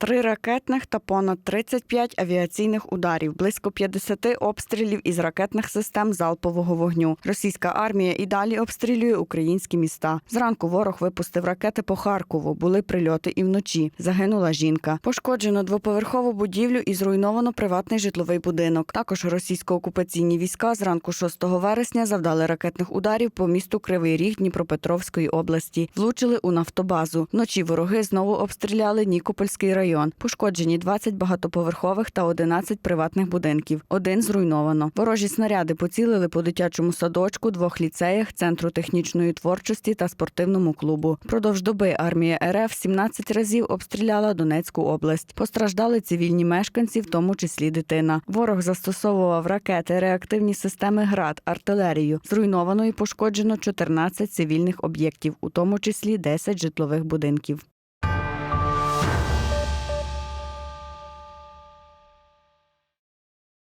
Три ракетних та понад 35 авіаційних ударів, близько 50 обстрілів із ракетних систем залпового вогню. Російська армія і далі обстрілює українські міста. Зранку ворог випустив ракети по Харкову. Були прильоти і вночі. Загинула жінка. Пошкоджено двоповерхову будівлю і зруйновано приватний житловий будинок. Також російсько-окупаційні війська зранку 6 вересня завдали ракетних ударів по місту Кривий Ріг Дніпропетровської області. Влучили у нафтобазу. Вночі вороги знову обстріляли Нікопольський район. Пошкоджені 20 багатоповерхових та 11 приватних будинків. Один зруйновано. Ворожі снаряди поцілили по дитячому садочку, двох ліцеях, центру технічної творчості та спортивному клубу. Продовж доби армія РФ 17 разів обстріляла Донецьку область. Постраждали цивільні мешканці, в тому числі дитина. Ворог застосовував ракети, реактивні системи ГРАД, артилерію. Зруйновано і пошкоджено 14 цивільних об'єктів, у тому числі 10 житлових будинків.